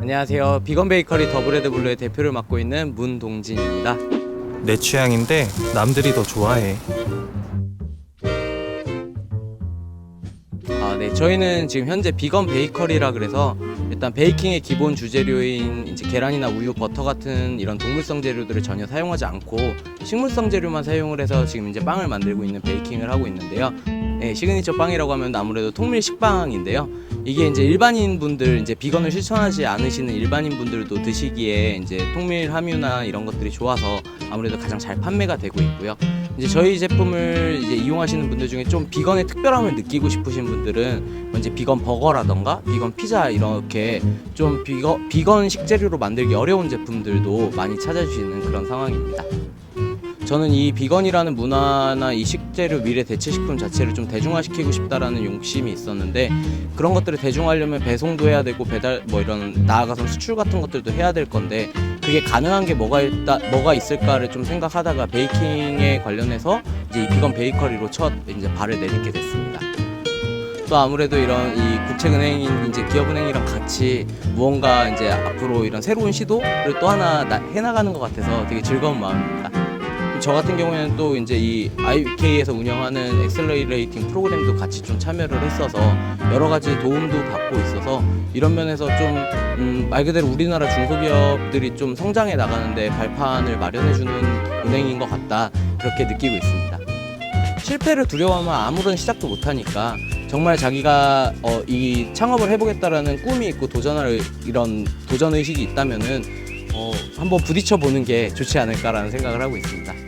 안녕하세요. 비건 베이커리 더브레드 블루의 대표를 맡고 있는 문동진입니다. 내 취향인데 남들이 더 좋아해. 아, 네. 저희는 지금 현재 비건 베이커리라 그래서 일단 베이킹의 기본 주재료인 이제 계란이나 우유, 버터 같은 이런 동물성 재료들을 전혀 사용하지 않고 식물성 재료만 사용을 해서 지금 이제 빵을 만들고 있는 베이킹을 하고 있는데요. 네, 시그니처 빵이라고 하면 아무래도 통밀 식빵인데요. 이게 이제 일반인 분들 이제 비건을 실천하지 않으시는 일반인 분들도 드시기에 이제 통밀 함유나 이런 것들이 좋아서 아무래도 가장 잘 판매가 되고 있고요. 이제 저희 제품을 이제 이용하시는 분들 중에 좀 비건의 특별함을 느끼고 싶으신 분들은 이제 비건 버거라던가 비건 피자 이렇게 좀 비거, 비건 식재료로 만들기 어려운 제품들도 많이 찾아주시는 그런 상황입니다. 저는 이 비건이라는 문화나 이 식재료 미래 대체 식품 자체를 좀 대중화시키고 싶다라는 욕심이 있었는데 그런 것들을 대중화하려면 배송도 해야 되고 배달 뭐 이런 나아가서 수출 같은 것들도 해야 될 건데 그게 가능한 게 뭐가 있다 뭐가 있을까를 좀 생각하다가 베이킹에 관련해서 이제 이 비건 베이커리로 첫 이제 발을 내딛게 됐습니다. 또 아무래도 이런 이 국책은행인 이제 기업은행이랑 같이 무언가 이제 앞으로 이런 새로운 시도를 또 하나 나- 해나가는 것 같아서 되게 즐거운 마음입니다. 저 같은 경우에는 또 이제 이 IK에서 운영하는 엑셀러레이팅 프로그램도 같이 좀 참여를 했어서 여러 가지 도움도 받고 있어서 이런 면에서 좀 음, 말 그대로 우리나라 중소기업들이 좀 성장해 나가는데 발판을 마련해 주는 은행인 것 같다 그렇게 느끼고 있습니다. 실패를 두려워하면 아무런 시작도 못하니까 정말 자기가 어, 이 창업을 해보겠다라는 꿈이 있고 도전할 이런 도전 의식이 있다면은 어, 한번 부딪혀 보는 게 좋지 않을까라는 생각을 하고 있습니다.